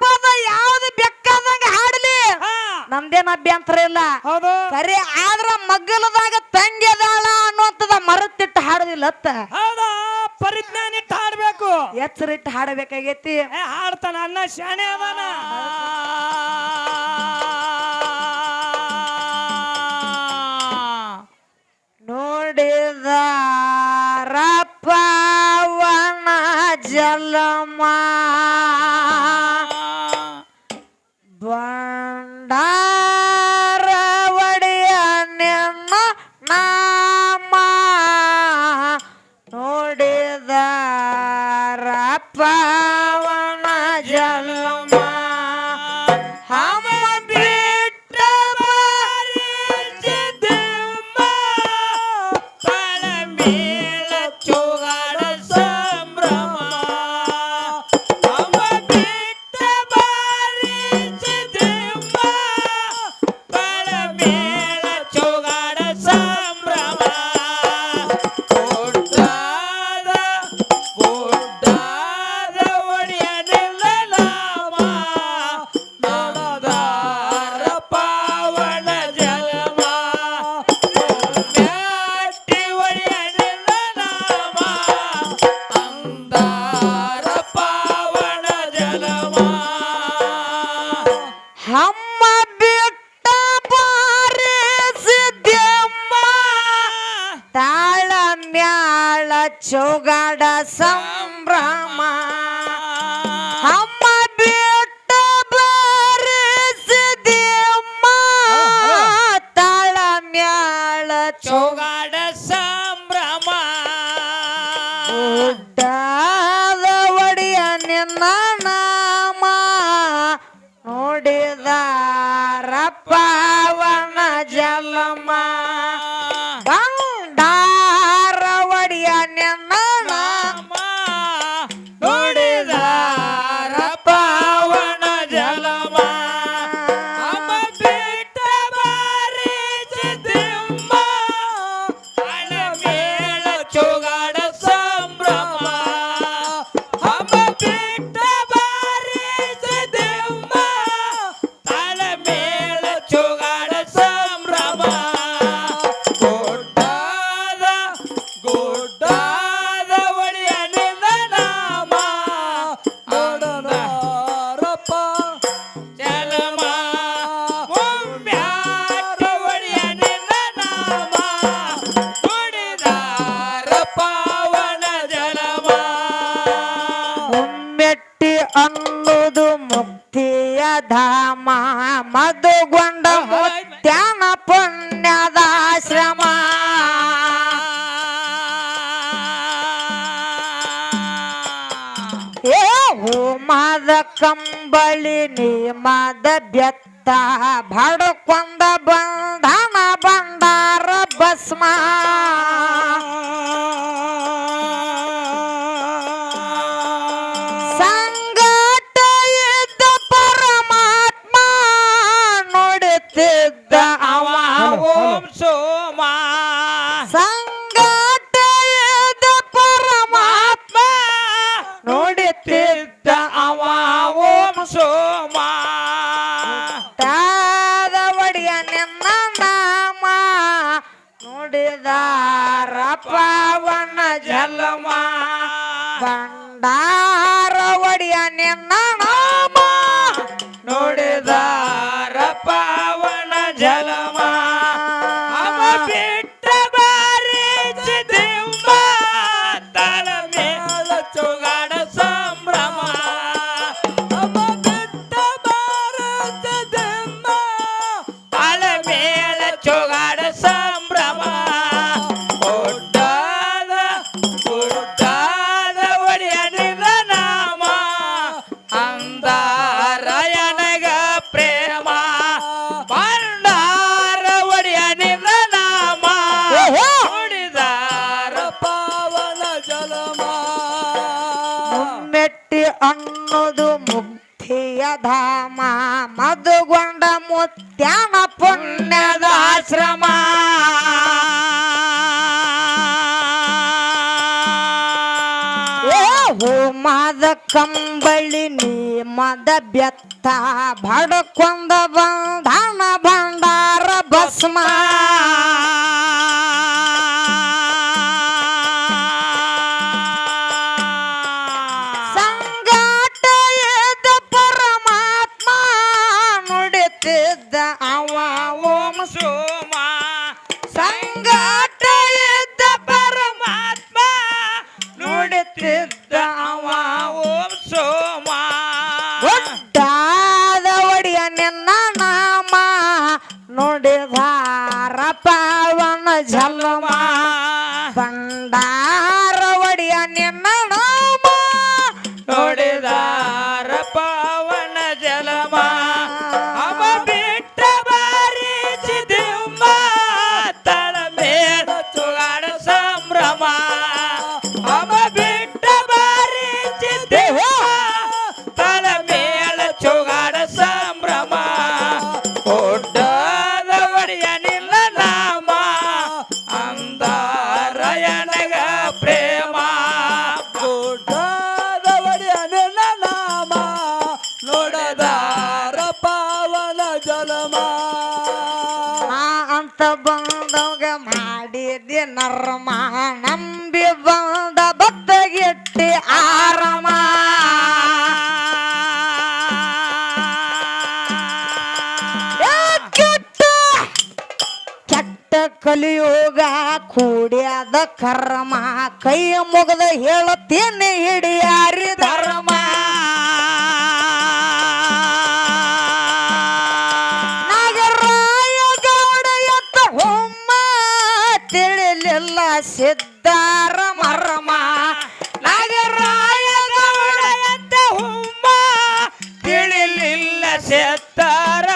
ಅಪ್ಪದ ಯಾವ್ದು ಬೆಕ್ಕಾದಂಗ ಹಾಡಲಿ. ನಮ್ದೇನ್ ಅಭ್ಯಂತರ ಇಲ್ಲ. ಹೌದು. ಸರಿ ಆದ್ರ ಮಗ್ಗಲದಾಗ ತಂಗಿದಾಳ ಅನ್ನುವಂಥದ ಮರತ್ತಿಟ್ಟು ಹಾಡುದಿಲ್ಲ ಅತ್ತ ಹೌದಾ? ಪರಿಜ್ಞಾನ ಇಟ್ಟು ಹಾಡ್ಬೇಕು. ಎಚ್ಚರಿಟ್ಟು ಹಾಡಬೇಕಾಗೈತಿ. ಏ, ಹಾಡ್ತಾನ ಅಣ್ಣ ಶಾಣೆ ಅದಾನ. ನೋಡಿದಾರ ಪಾವನ ಜಲಮಾ. Banda. ಬೆತ್ತ ಬಡಕೊಂದ ಬಂಧನ ಬಂದಾರ ಭಸ್ಮ ಸಂಗಟ ಇದ್ದ ಪರಮಾತ್ಮ ನೋಡುತ್ತಿದ್ದ ಪಾವನ ಜಲ್ಲಮಾ ಬಂಡಾ ಕಂಬಳಿ ನೀ ಮದ ಬೆತ್ತ ಬಡ್ಕೊಂದ ಬಂಧನ ಭಂಡಾರ ಭಸ್ಮ. ಸಂಗಾಟ ಪರಮಾತ್ಮ ನುಡಿತಿದ್ದ ನರ್ಮ ನಂಬಿ ಬಂದ ಬತ್ತಗಿಟ್ಟಿ ಆರಮ. ಕೆಟ್ಟ ಕಲಿಯೋಗ ಕೂಡ್ಯಾದ ಕರ್ಮ ಕೈ ಮುಗದ ಹೇಳುತ್ತೇನೆ ಹಿಡಿಯಾರಿ ಧರ್ಮ ಬಂಗಾರ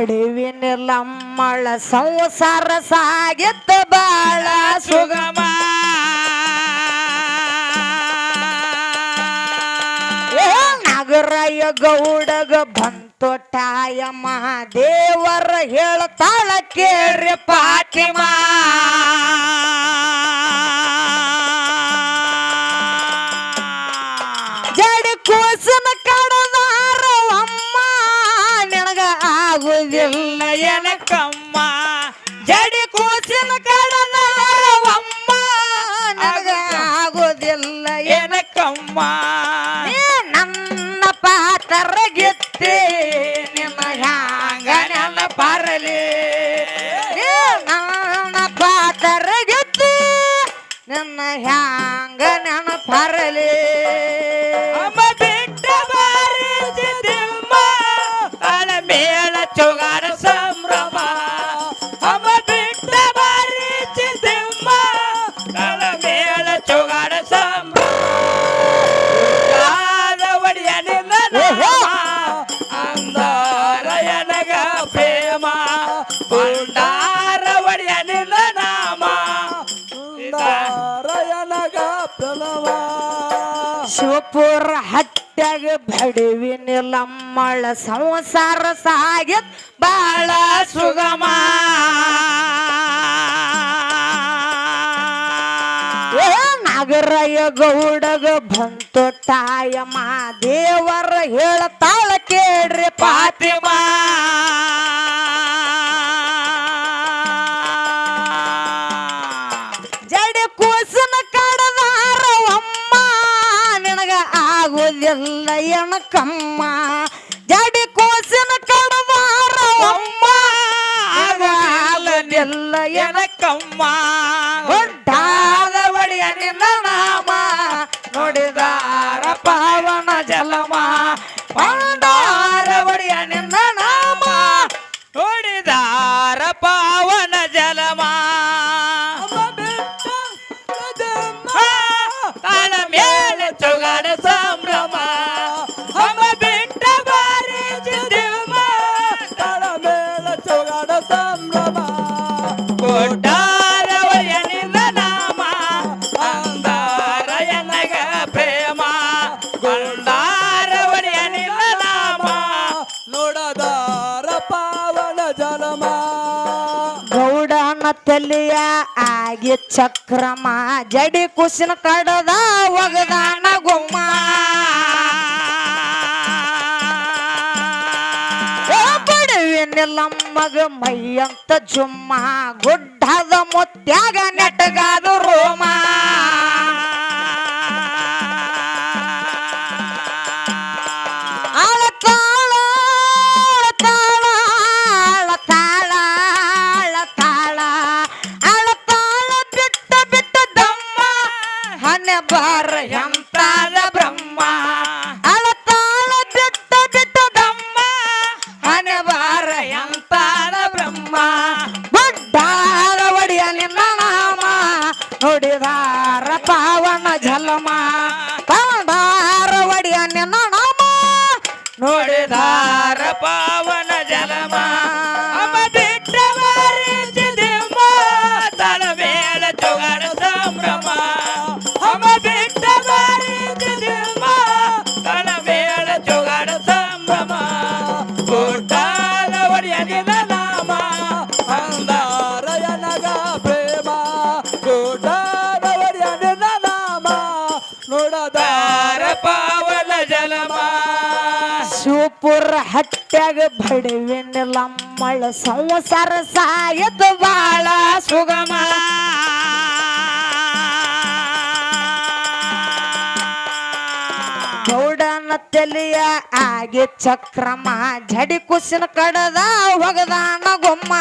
ಕಡೆವಿನಿಲ್ಲಮ್ಮಳ ಸಂಸಾರ ಸಾಗಿತ್ತ ಬಾಳ ಸುಗಮ. ನಗರಯ ಗೌಡಗ ಬಂತು ಟಾಯಮ್ಮ ದೇವರ ಹೇಳ್ತಾಳ ಕೇಳ್ರಿ ಪಾಟಿಮಾ ಏ ನನ್ನ ಪಾತ್ರ ಗೆತ್ತೆ ನಿಮ್ಮ ನನ್ನ ಬರಲಿ ಏ ನನ್ನ ಪಾತ್ರ ಗೆತ್ತೆ ನಿಮ್ಮ ಹ್ಯಾಂಗ ನನ್ನ ಬರಲಿ ಅಮ್ಮ ಬಿಟ್ಟ ಬಾರಿ ತಿಮ್ಮ ನಮ್ಮಳ ಸಂಸಾರ ಸಾಗ ಬಾಳ ಸುಗಮ. ನಾಗರಯ್ಯ ಗೌಡಗ ಬಂತು ತಾಯ ಹೇಳ ಹೇಳ್ತಾಳ ಕೇಳ್ರಿ ಪಾತಿಮಾ. என்ன எனக்கம்மா ನಾಮ. ನೋಡದಾರ ಪಾವನ ಜಲಮ ಗೌಡನ ತಲಿಯ ಆಗಿ ಚಕ್ರಮ. ಜಡಿ ಕುಸಿನ ಕಡದ ಒಗದಾನ ಗುಮ್ಮ. ಬಡವಿನಿಲ್ಲಮ್ಮಗ ಮೈಯಂತ ಜುಮ್ಮ. ಗುಡ್ಡದ ಮುತ್ಯಾಗ ನೆಟ್ಟಗಾದ ರೋಮ. ನುಡಿದಾರ ಶಿವಪುರ ಹಟ್ಟ್ಯಾಗ ಲಮ್ಮಳ ಸಂಸಾರ ಸಾಯದು ಬಾಳ ಸುಗಮ. ಗೌಡನ ತಲೆಯ ಆಗಿ ಚಕ್ರಮ, ಜಡಿ ಕುಸಿನ ಕಡದ ಹೊಗದಾನ ಗೊಮ್ಮ.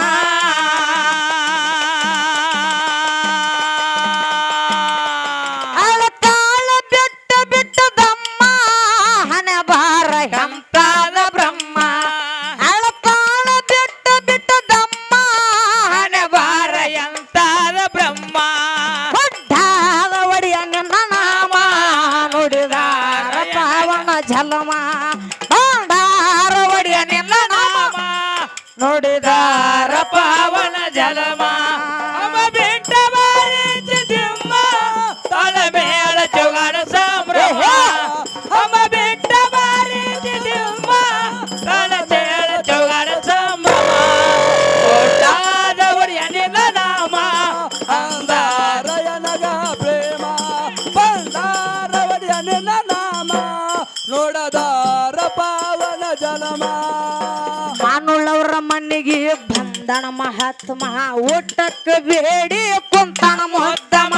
ಮನೆಗೆ ಬಂದಣ ಮಹಾತ್ಮ ಊಟಕ್ಕೆ ಬೇಡಿ ಕುಂತಣ ಬಡವಿನಲ್ಲಮ್ಮಳು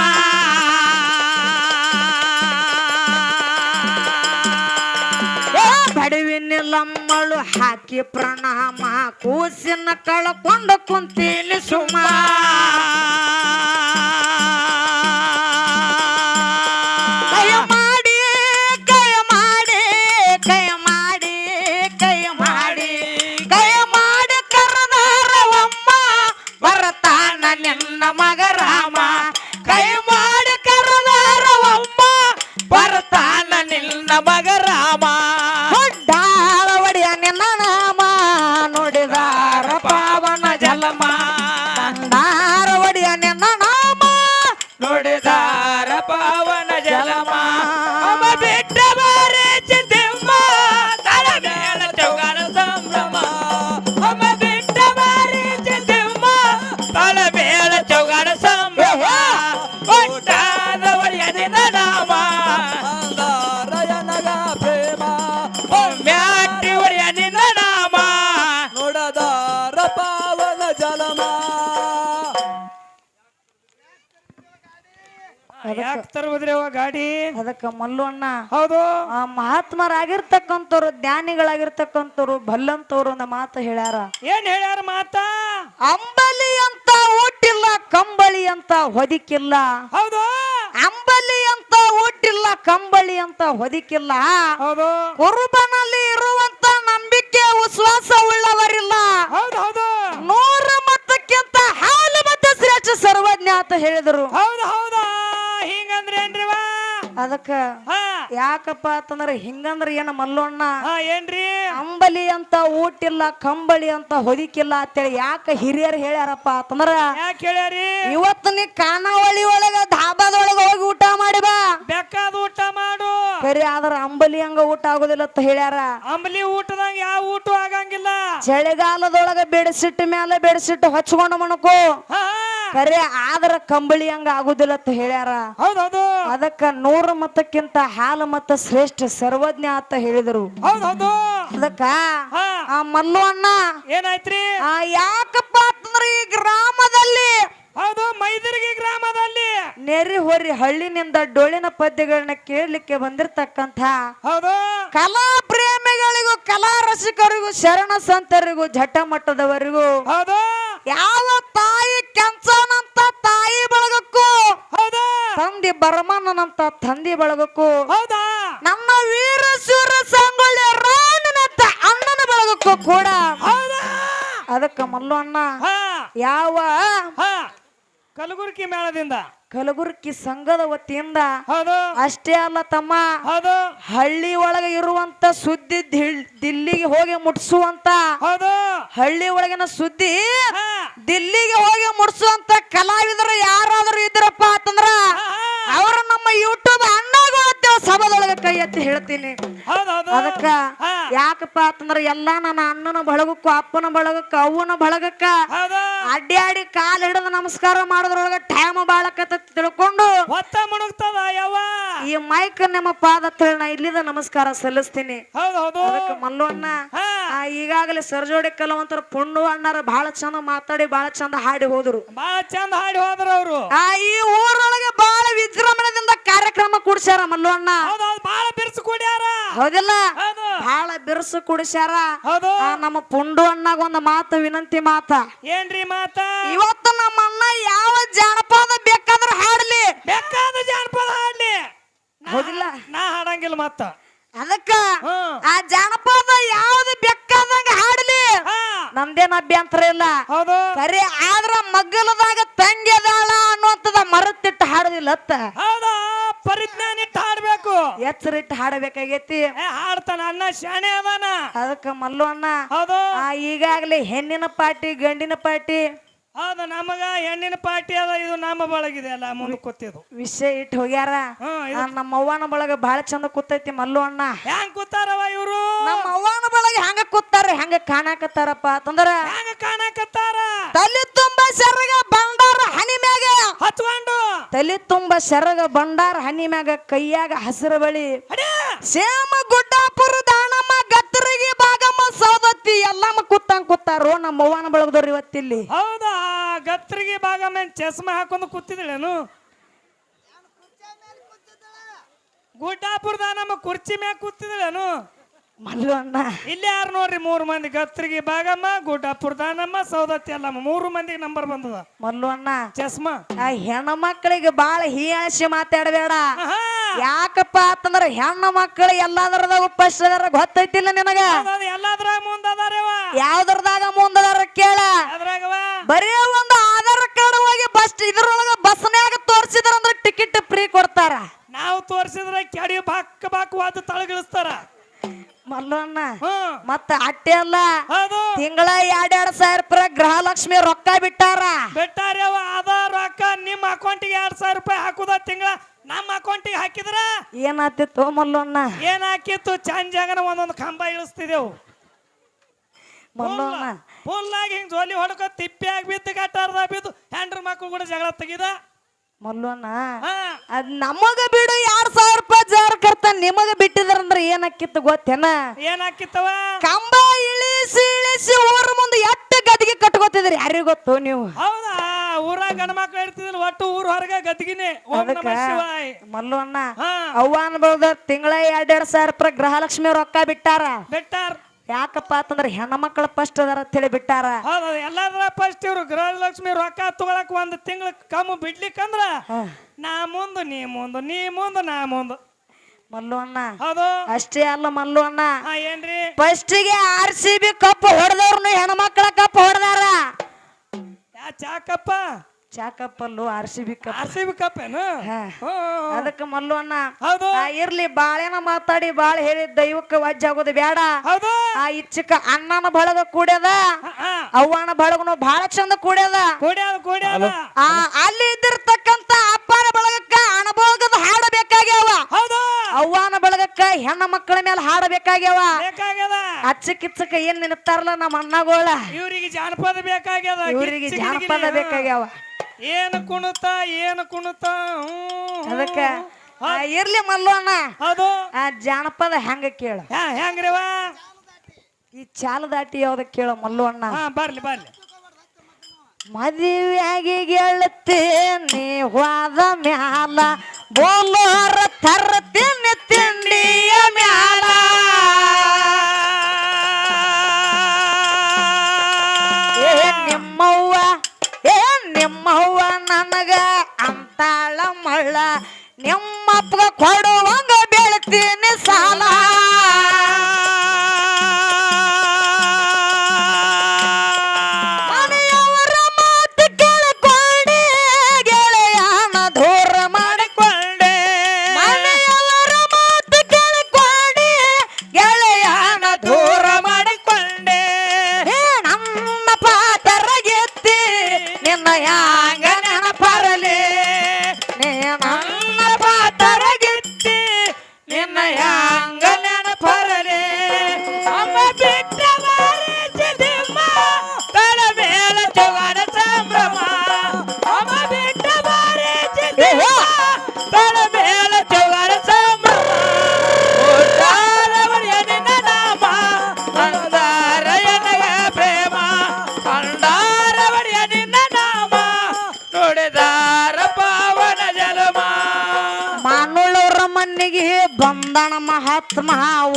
ಬಡವಿನಿಲ್ಲಮ್ಮಳು ಹಾಕಿ ಪ್ರಣಾಮ ಕೂಸಿನ ಕಳ್ಕೊಂಡು ಕುಂತೀನಿ ಸುಮ. ಯಾಕೆ ತರುವುದ್ರಿ ಅವ ಗಾಡಿ? ಅದಕ್ಕ ಮಲ್ಲು ಅಣ್ಣ. ಹೌದು. ಆ ಮಹಾತ್ಮರಾಗಿರ್ತಕ್ಕಂಥವ್ರು ಜ್ಞಾನಿಗಳಾಗಿರ್ತಕ್ಕಂಥವ್ರು ಭಲ್ಲಂತವ್ರು ಒಂದು ಮಾತು ಹೇಳ್ಯಾರ. ಏನ್ ಹೇಳ್ಯಾರ ಮಾತಾ? ಅಂಬಲಿ ಅಂತ ಊಟಿಲ್ಲ ಕಂಬಳಿ ಅಂತ ಹೊದಿಕಿಲ್ಲ. ಹೌದು. ಅಂಬಲಿ ಅಂತ ಊಟಿಲ್ಲ ಕಂಬಳಿ ಅಂತ ಹೊದಿಕಿಲ್ಲ. ಹೌದು. ಕುರುಬನಲ್ಲಿ ಇರುವಂತ ನಂಬಿಕೆ ವಿಶ್ವಾಸ ಉಳ್ಳವರಿಲ್ಲ. ಹೌದು ಹೌದು. ನೂರ ಮತಕ್ಕಿಂತ ಹಾಲು ಮತ್ತೆ ಶ್ರೇಷ್ಠ ಸರ್ವಜ್ಞ ಅಂತ ಹೇಳಿದರು. ಹೌದು ಹೌದಾ. ಹಿಂಗಂದ್ರೆ ಏನ್ರಿವ ಅದಕ್ಕ ಯಾಕಪ್ಪ ಅಂತಂದ್ರ ಹಿಂಗಂದ್ರ ಏನ ಮಲ್ಲೋಣ್ಣ? ಏನ್ರಿ? ಅಂಬಲಿ ಅಂತ ಊಟಿಲ್ಲ ಕಂಬಳಿ ಅಂತ ಹೊದಿಕಿಲ್ಲ ಅಂತೇಳಿ ಯಾಕ ಹಿರಿಯರು ಹೇಳ್ಯಾರಪ್ಪ ಅಂತಂದ್ರ ಯಾಕೆ ಹೇಳ್ಯಾರಿ? ಇವತ್ತು ನೀ ಕಾನಾವಳಿ ಒಳಗ ಧಾಬಾದೊಳಗ ಹೋಗಿ ಊಟ ಮಾಡಿ ಬಾ. ಬೇಕಾದ ಊಟ ಮಾಡು. ಬರೀ ಆದ್ರ ಅಂಬಲಿ ಹಂಗ ಊಟ ಆಗುದಿಲ್ಲ ಅಂತ ಹೇಳ್ಯಾರ. ಅಂಬಲಿ ಊಟದಾಗ ಯಾವ ಊಟ ಆಗಂಗಿಲ್ಲ. ಚಳಿಗಾಲದೊಳಗ ಬೆಡಸಿಟ್ಟು ಮೇಲೆ ಬೆಡಸಿಟ್ಟು ಹಚ್ಕೊಂಡು ಮಣಕು. ಕರೆ ಆದ್ರ ಕಂಬಳಿ ಹಂಗ ಆಗುದಿಲ್ಲ ಅಂತ ಹೇಳ್ಯಾರ. ಹೌದೌದು ಅದಕ್ಕ ನೂರ ಮತಕ್ಕಿಂತ ಹಾಲು ಮತ ಶ್ರೇಷ್ಠ ಸರ್ವಜ್ಞ ಅಂತ ಹೇಳಿದರು. ಹೌದೌದು ಅದಕ್ಕ ಆ ಮಲ್ಲು ಅಣ್ಣ ಏನಾಯ್ತ್ರಿ? ಆ ಯಾಕಪ್ಪ ಅಂತಂದ್ರೆ ಈ ಗ್ರಾಮದಲ್ಲಿ ಹೌದು ಮೈದರ್ಗಿ ಗ್ರಾಮದಲ್ಲಿ. ನೆರಿ ಹೊರಿ ಹಳ್ಳಿನಿಂದ ಡೊಳ್ಳಿನ ಪದ್ಯಗಳನ್ನ ಕೇಳಲಿಕ್ಕೆ ಬಂದಿರತಕ್ಕಂತ ಹೌದು. ಕಲಾ ಪ್ರೇಮಿಗಳಿಗೂ ಕಲಾ ರಸಿಕರಿಗೂ ಶರಣ ಸಂತರಿಗೂ ಜಟ ಮಟ್ಟದವರಿಗೂ ಹೌದು. ಯಾವ ತಾಯಿ ಕೆಂಚನಂತ ತಾಯಿ ಬಳಗಕ್ಕೂ? ಹೌದಾ? ತಂದೆ ಬರ್ಮನಂತ ತಂದೆ ಬಳಗಕ್ಕೂ? ಹೌದಾ? ನಮ್ಮ ವೀರ ಶೂರ ಸಂಗೊಳ್ಳಿ ರಾಮನಂತ ಅಣ್ಣನ ಬಳಗಕ್ಕೂ ಕೂಡ? ಹೌದಾ? ಅದಕ್ಕೆ ಮಲ್ಲು ಅಣ್ಣ ಯಾವ? ಹಾ. ಕಲಬುರ್ಗಿ ಮೇಳದಿಂದ. ಕಲಬುರ್ಗಿ ಸಂಘದ ವತಿಯಿಂದ ಹೌದು. ಅಷ್ಟೇ ಅಲ್ಲ ತಮ್ಮ. ಹೌದು. ಹಳ್ಳಿ ಒಳಗೆ ಇರುವಂತ ಸುದ್ದಿ ದಿಳ್- ದಿಲ್ಲಿಗೆ ಹೋಗಿ ಮುಟ್ಸುವಂತ. ಹೌದು. ಹಳ್ಳಿ ಒಳಗಿನ ಸುದ್ದಿ ಹಾ. ದಿಲ್ಲಿಗೆ ಹೋಗಿ ಮುಟ್ಸುವಂತ ಕಲಾವಿದರು ಯಾರಾದರೂ ಇದ್ರಪ್ಪ ಅಂತಂದ್ರ ಅವರು ನಮ್ಮ ಯೂಟ್ಯೂಬ್ ಅಣ್ಣಗಳು ಸಭಾದೊಳಗೆ ಕೈ ಎತ್ತಿ ಹೇಳ್ತೀನಿ. ಹೌದು ಹೌದು. ಅದಕ್ಕ ಯಾಕಪ್ಪ ಅಂತಂದ್ರ ಎಲ್ಲಾ ನನ್ನ ಅಣ್ಣನ ಬಳಗಕ್ಕೂ ಅಪ್ಪನ ಬಳಗಕ್ಕ ಅವ್ವನ ಬಳಗಕ್ಕ ಅಡ್ಡಿ ಅಡ್ಡಾಡಿ ಕಾಲ್ ಹಿಡಿದು ನಮಸ್ಕಾರ ಮಾಡೋದ್ರೊಳಗ ಟೈಮ್ ಬಾಳಕತ್ತ ತಿಳ್ಕೊಂಡು. ಈ ಮೈಕ್ ನಿಮ್ಮ ಪಾದ ನಾ ಇಲ್ಲಿದ ನಮಸ್ಕಾರ ಸಲ್ಲಿಸ್ತೀನಿ. ಅದಕ್ಕೆ ಈಗಾಗಲೇ ಸರ್ಜೋಡಿ ಕಲವಂತರ ಪುಂಡು ಅಣ್ಣರ ಬಹಳ ಚಂದ ಮಾತಾಡಿ ಬಹಳ ಚಂದ ಹಾಡಿ ಹೋದ್ರು. ಬಹಳ ಚಂದ ಹಾಡಿ ಹೋದ್ರು ಅವರು. ಆ ಈ ಊರೊಳಗೆ ಬಹಳ ವಿಜೃಂಭಣೆಯಿಂದ ಕಾರ್ಯಕ್ರಮ ಕೂಡ್ಸ್ಯಾರ ಮಲ್ಲು ಅಣ್ಣ ಹೌದು ಹೌದು ಬಾಳ ಬಿರ್ಸು ಕುಡ್ಯಾರ. ಹೌದಿಲ್ಲ? ಹೌದು. ಬಹಳ ಬಿರುಸು ಕುಡಿಸ್ಯಾರ. ಹೌದು. ಆ, ನಮ್ಮ ಪುಂಡು ಅಣ್ಣಗ ಒಂದು ಮಾತು ವಿನಂತಿ ಮಾತ. ಏನ್ರಿ ಮಾತ? ಇವತ್ತು ನಮ್ಮ ಅಣ್ಣ ಯಾವ ಜಾನಪದ ಬೇಕಾದ್ರೂ ಹಾಡ್ಲಿ. ಬೇಕಾದ ಜಾನಪದ ಹಾಡ್ಲಿ. ನಾ- ಹೌದಿಲ್ಲ? ನಾ ಹಾಡಂಗಿಲ್ಲ ಮತ್ತ. ಅದಕ್ಕ ಹ್ಮ್. ಆ ಜಾನಪದ ಯಾವ್ದು ಬೇಕಾದಂಗ ಹಾಡ್ಲಿ. ಹಾ. ನಮ್ದೇನ್ ಅಭ್ಯಂತರ ಇಲ್ಲ. ಹೌದು. ಕರೆ ಆದ್ರ ಮಗ್ಗಲದಾಗ ತಂಗಿ ಅದಾಳ ಅನ್ನುವಂಥದ ಹಾಡುದಿಲ್ಲತ್ತ ಹೌದಾ? ಪರಿಜ್ಞಾನ ಇಟ್ಟು ಹಾಡ್ಬೇಕು. ಎಚ್ಚರಿಟ್ಟು ಹಾಡಬೇಕಾಗೈತಿ. ಏ ಹಾಡ್ತಾನ ಅಣ್ಣ ಶಾಣೆ ಅದಾನ. ಅದಕ್ಕ ಮಲ್ಲು ಅಣ್ಣ ಹೌದು. ಆ ಈಗಾಗಲೇ ಹೆಣ್ಣಿನ ಪಾರ್ಟಿ ಗಂಡಿನ ಪಾರ್ಟಿ. ಹೌದು ನಮಗ ಹೆಣ್ಣಿನ ಪಾರ್ಟಿ ಅದ ಇದು ನಮ್ಮ ಬಳಗಿದೆ ಅಲ್ಲ ಮುಂದೆ ಕೂತಿದ್ದು. ವಿಷಯ ಇಟ್ಟು ಹೋಗ್ಯಾರ? ಹ್ಮ್ ಆ, ನಮ್ಮ ಅವ್ವನ ಬಳಗ ಬಹಳ ಚಂದ ಕೂತೈತಿ ಮಲ್ಲು ಅಣ್ಣ. ಹೆಂಗ್ ಕೂತಾರವ ಇವ್ರು? ನಮ್ಮ ಅವ್ವನ ಬಳಗ ಹೆಂಗ ಕೂತಾರ ಹೆಂಗ ಕಾಣಾಕತ್ತಾರಪ್ಪ ಅಂತಂದ್ರ ಹೆಂಗ ಕಾಣಕತ್ತಾರ? ತಲೆ ತುಂಬ ಸೆರಗ ಬಂಡಾರ ಹನಿ ಮ್ಯಾಗ. ಹಚ್ಕೊಂಡು. ತಲೆ ತುಂಬಾ ಸೆರಗ ಬಂಡಾರ ಹನಿ ಮ್ಯಾಗ ಕೈಯಾಗ ಹಸಿರು ಬಳಿ. ಅಡೇ ಸೇಮ ಗುಡ್ಡಾಪುರ ದಾನಮ್ಮ ಗತ್ತರಿಗೆ ಬಾಗಮ್ಮ ಸೌದತ್ತಿ ಎಲ್ಲಮ್ಮ ಕೂತಂಗ್ ಕೂತಾರೋ ನಮ್ಮ ಅವ್ವನ ಬಳಗದವ್ರು ಇವತ್ತಿಲ್ಲಿ. ಹೌದಾ? ಗತ್ರಿಗೆ ಭಾಗ ಮೇಲೆ ಚಸ್ಮ ಹಾಕೊಂಡು ಕೂತಿದ್ಳೇನು ಗುಡ್ಡಾಪುರದ ನಮ್ಮ ಕುರ್ಚಿ ಮ್ಯಾಗ ಕೂತಿದ್ಳೇನು ಮಲ್ಲು ಅಣ್ಣ ಇಲ್ಲಿ ಯಾರು ನೋಡ್ರಿ ಮೂರು ಮಂದಿ ಗತ್ರಿಗೆ ಭಾಗಮ್ಮ ಗುಡ್ಡಾಪುರ ದಾನಮ್ಮ ಸೌದತ್ತಿ ಅಲ್ಲಮ್ಮ. ಮೂರು ಮಂದಿಗೆ ನಂಬರ್ ಬಂದದ. ಮಲ್ಲು ಅಣ್ಣ ಚಸ್ಮಾ. ಆ ಹೆಣ್ಣು ಮಕ್ಕಳಿಗೆ ಬಾಳ ಹೀಯಾಳಿಸಿ ಮಾತಾಡಬೇಡ. ಯಾಕಪ್ಪ ಅಂತಂದ್ರೆ ಹೆಣ್ಣು ಮಕ್ಕಳು ಎಲ್ಲಾದ್ರದಾಗ ಅದಾರ ಗೊತ್ತೈತಿಲ್ಲ ನಿನಗ? ಮುಂದೆ ಎಲ್ಲಾದ್ರಾಗ ಮುಂದದಾರೇವ ಯಾವ್ದ್ರದಾಗ ಮುಂದದಾರ ಕೇಳ. ಬರೀ ಒಂದು ಆಧಾರ್ ಕಾರ್ಡ್ ಹೋಗಿ ಬಸ್ ಇದ್ರೊಳಗ ಬಸ್ನ್ಯಾಗ ತೋರ್ಸಿದ್ರ ಅಂದ್ರೆ ಟಿಕೆಟ್ ಫ್ರೀ ಕೊಡ್ತಾರ. ನಾವು ತೋರಿಸಿದ್ರೆ ಕೆಡಿ ಬಾಕ್ ಬಾಕ್ ವಾದ ತಳಗಿಳಿಸ್ತಾರ. ಮಲ್ಲಣ್ಣ ಮತ್ತ ಅಟ್ಟೆ ಅಲ್ಲ ತಿಂಗಳ ಎರಡ್ ಎರಡ್ ಸಾವಿರ ರೂಪಾಯಿ ಗೃಹಲಕ್ಷ್ಮಿ ರೊಕ್ಕ ಬಿಟ್ಟಾರ. ಬಿಟ್ಟಾರ ಅದ ರೊಕ್ಕ ನಿಮ್ಮ ಅಕೌಂಟಿಗೆ ಎರಡ್ ಸಾವಿರ ರೂಪಾಯಿ ಹಾಕುದ ತಿಂಗಳ ನಮ್ಮ ಅಕೌಂಟಿಗೆ ಹಾಕಿದ್ರ? ಏನಾಗ್ತಿತ್ತು ಮಲ್ಲೋಣ್ಣ ಏನ್ ಹಾಕಿತ್ತು ಚಾಂಜಾಗನ ಒಂದೊಂದು ಕಂಬ ಇಳಿಸ್ತಿದೆವು ಮಲ್ಲು ಫುಲ್ ಫುಲ್ಲಾಗಿ ಹಿಂಗ್ ಜೋಲಿ ಹೊಡ್ಕೊ ತಿಪ್ಪಿಯಾಗಿ ಬಿದ್ದು ಗಟ್ಟಾರ್ದ ಬಿದ್ದು ಹೆಂಡ್ರ ಮಕ್ಕಳು ಕೂಡ ಜಗಳ ತೆಗಿದ? ಮಲ್ಲು ಅಣ್ಣ ಹಾ. ಅದ್ ನಮಗ ಬಿಡು ಎರಡ್ ಸಾವಿರ ರೂಪಾಯಿ ಜಾರ್ ಕರ್ತ ನಿಮಗ ಬಿಟ್ಟಿದ್ರಂದ್ರ ಏನಾಕಿತ್ತು ಗೊತ್ತೇನ? ಏನ್ ಹಾಕಿತ್ತವ ಕಂಬ ಇಳಿಸಿ ಇಳಿಸಿ ಊರ ಮುಂದೆ ಎಟ್ಟು ಗದಿಗೆ ಕಟ್ಕೋತಿದ್ರಿ ಯಾರಿಗೂ ಗೊತ್ತು ನೀವು. ಹೌದಾ? ಊರಾಗ ಗಂಡ ಮಕ್ಳು ಇರ್ತಿದಿಲ್ಲ ಒಟ್ಟು ಊರ್ ಹೊರಗೆ ಗದ್ಗಿನಿ ಓಂ ಅದಕ್ಕ ನಮಃ ಶಿವಾಯ್. ಮಲ್ಲು ಅಣ್ಣ ಹಾ. ತಿಂಗಳ ಎರಡ್ ಎರಡ್ ಸಾವಿರ ರೂಪಾಯಿ ಗೃಹಲಕ್ಷ್ಮಿ ರೊಕ್ಕ ಬಿಟ್ಟಾರ. ಬಿಟ್ಟಾರ. ಯಾಕಪ್ಪ ಅಂತಂದ್ರೆ ಹೆಣ್ಣ ಮಕ್ಕಳ ಫಸ್ಟ್ ಅದಾರ ಅಂತ ಹೇಳಿ ಬಿಟ್ಟಾರ. ಹೌದ ಎಲ್ಲಾದ್ರ ಫಸ್ಟ್ ಇವ್ರು ಗೃಹಲಕ್ಷ್ಮಿ ರೊಕ್ಕ ತಗೊಳಕ್ ಒಂದ್ ತಿಂಗಳ ಕಮ್ಮು ಬಿಡ್ಲಿಕ್ಕಂದ್ರ. ನಾ ಮುಂದು ನೀ ಮುಂದು ನೀ ಮುಂದು ನಾ ಮುಂದು. ಮಲ್ಲು ಅಣ್ಣ ಹೌದು. ಅಷ್ಟೇ ಅಲ್ಲ ಮಲ್ಲು ಅಣ್ಣ ಹಾ ಏನ್ರಿ? ಫಸ್ಟಿಗೆ ಆರ್ ಸಿ ಬಿ ಕಪ್ ಹೊಡೆದವ್ರನ್ನು ಹೆಣ್ಮಕ್ಳ ಕಪ್ ಹೊಡೆದಾರ. ಯಾ ಚಾಕಪ್ಪ ಚಾ ಕಪ್ ಅಲ್ಲು R C B cup R C B cup ಏನು? ಅದಕ್ಕೆ ಮಲ್ಲು ಅಣ್ಣ ಹೌದು. ಆ, ಇರ್ಲಿ ಬಾಳೆನ ಮಾತಾಡಿ ಬಾಳ ಹೇಳಿ ದೈವಕ್ಕೆ ವಜ್ಜ ಆಗೋದು ಬೇಡ. ಹೌದು. ಆ ಇಚ್ಚಕ ಅಣ್ಣನ ಬಳಗ ಕೂಡ್ಯದ. ಹಾ, ಹಾ. ಅವ್ವನ ಬಳಗನು ಬಹಳ ಚಂದ ಕೂಡ್ಯದ. ಕೂಡ್ಯಾದ ಕೂಡ್ಯಾದ. ಆ ಅಲ್ಲಿ ಇದ್ದಿರ್ತಕ್ಕಂತ ಅಪ್ಪನ ಬಳಗಕ್ಕ ಅನುಭೋಗದ ಹಾಡ ಬೇಕಾಗ್ಯಾವ. ಹೌದು. ಅವ್ವನ ಬಳಗಕ್ಕ ಹೆಣ್ಣ ಮಕ್ಕಳ ಮೇಲೆ ಹಾಡಬೇಕಾಗ್ಯವ. ಬೇಕಾಗ್ಯದ. ಅಚ್ಚಕ್ಕಿಚ್ಚಕ ಏನ್ ನಿಂತಾರಲ್ಲ ನಮ್ಮ ಅಣ್ಣಗೋಳ. ಇವರಿಗೆ ಜಾನಪದ ಬೇಕಾಗ್ಯದ. ಇವರಿಗೆ ಗಿಚ್ಚಿ ಜಾನಪದ ಬೇಕಾಗ್ಯವ ಬೇಕಾಗ್ಯಾವ. ಏನು ಕುಣಿತ ಏನು ಕುಣಿತ ಹ್ಮ್, ಅದಕ್ಕ. ಆ, ಇರ್ಲಿ ಮಲ್ಲು ಅಣ್ಣ. ಹೌದು. ಆ ಜಾನಪದ ಹೆಂಗ ಕೇಳ. ಹಾ ಹೆಂಗ್ರಿವ? ಈ ಚಾಲ ದಾಟಿ ಯಾವ್ದ ಕೇಳ ಮಲ್ಲು ಅಣ್ಣ. ಹಾ ಬರ್ಲಿ ಬರ್ಲಿ. ಮದುವೆಯಾಗಿ ಗೆಳತೀನಿ ಹೋದ ಮ್ಯಾಲ ಬೋಲೋರ ತರ್ತೀನಿ ತಿಂಡಿಯ ಮ್ಯಾಲ. ಏ ನಿಮ್ಮವ್ವ ಏ ನಿಮ್ಮವ್ವ ನನಗ ಅಂತಾಳ ಮಳ್ಳ. ನಿಮ್ಮಪ್ಪ ಕೊಡುವಂಗ ಬೆಳ್ತೀನಿ ಸಾಲ.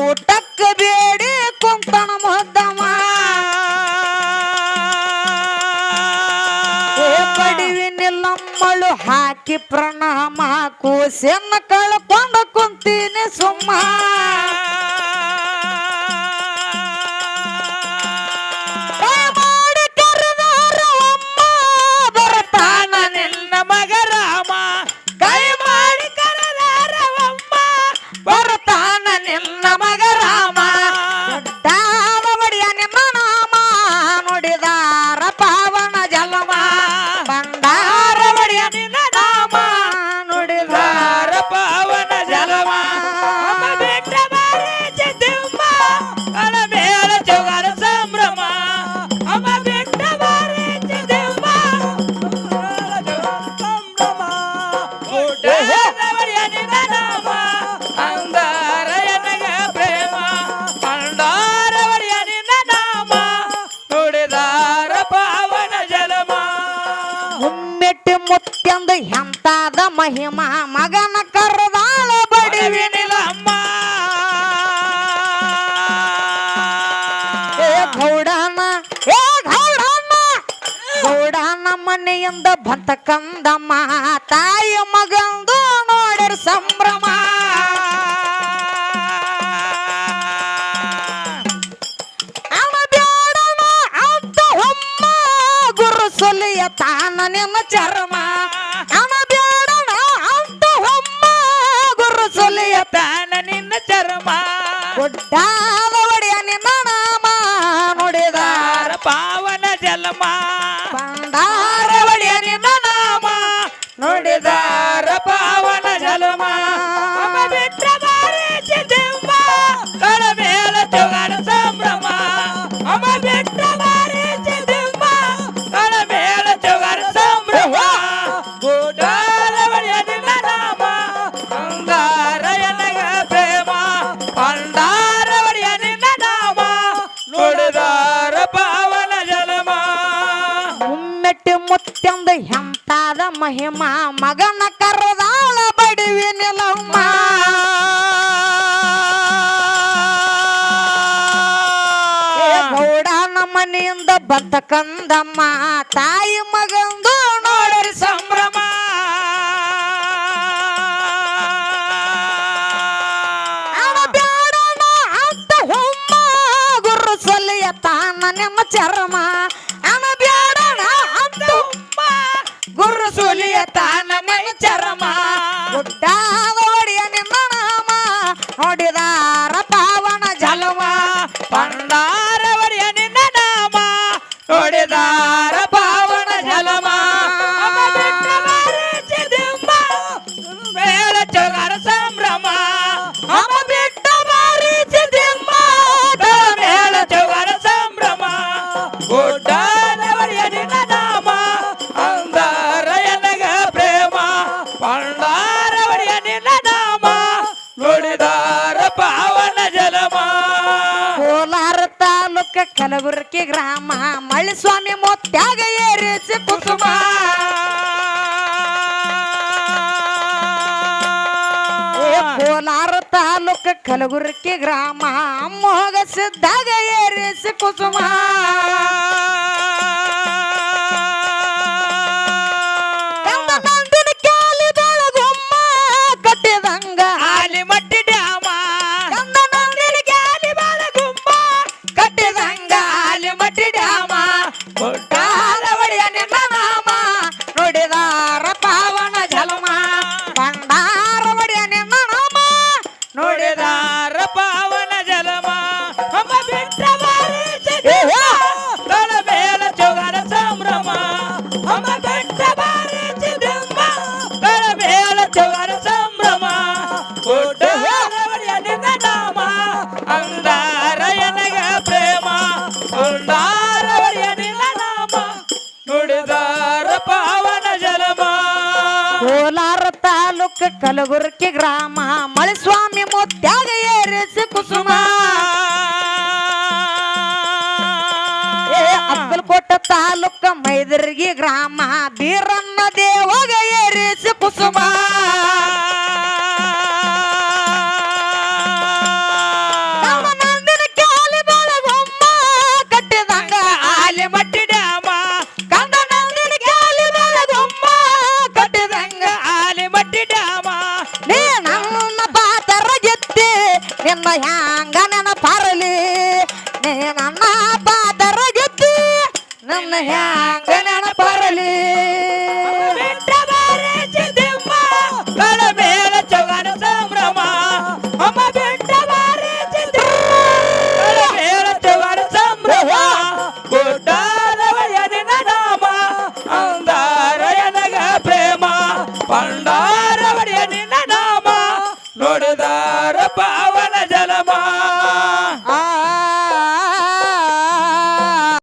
ಊಟಕ್ಕೆ ನಿನ್ನ ಚರ್ಮ. ಅವ ಬ್ಯಾಡನ ಅಂತ ಹೊಮ್ಮ ಗುರು ಸೊಲಿಯ ತಾನ ನಿನ್ನ ಚರ್ಮ. ಗುಡ್ಡಾದ ಮುಮ್ಮೆಟ್ಟಿ ಮುತ್ಯಂದ ಎಂತಾದ ಮಹಿಮಾ ಮಗನ ಕರೆದಾಳ ಬಡಿವಿ ನೆಲಮ್ಮ ಗೌಡನ ಮನೆಯಿಂದ ಬಂತ ತಾಯಿ ಮಗಂದು ಸಂಭ್ರಮ. ಅಮ್ಮ ಬಿಟ್ಟ ಮಾರಿ ಚಿದಮ್ಮ ಮೇಳ ಜೋಗರ ಸಂಭ್ರಮ. ಗುಡ್ಡ ನವರಿಯನಿನ ನಾಮ ಅಂದಾರ ಎನಗ ಪ್ರೇಮ ಪಂಡಾರವರಿಯನಿನ ನಾಮ, ನುಡಿದಾರ ಪಾವನ ಜಲಮ. ಕೋಲಾರ ತಾಲೂಕ ಕಲಬುರಗಿ ಗ್ರಾಮ ಮಳಿ ಸ್ವಾಮಿ ಮೊತ್ತಾಗ ಏರಿಸಿ ಕುಸುಮ. ಕಲಗುರ್ಕಿ ಗ್ರಾಮ ಮೋಗ ಸಿದ್ಧಾಗ ಏರಿಸಿ ಕುಸುಮ. ಕಲಗುರ್ಕಿ ಗ್ರಾಮ ಮಳೆಸ್ವಾಮಿ ಮುತ್ಯಾಗ ಏರಿಸಿ ಕುಸುಮ. ಅಕ್ಕಲ್ಕೋಟ ತಾಲೂಕ ಮೈದರ್ಗಿ ಗ್ರಾಮ ಬೀರನ್ನ ದೇವಾಗ ಏರಿಸಿ ಕುಸುಮಾ.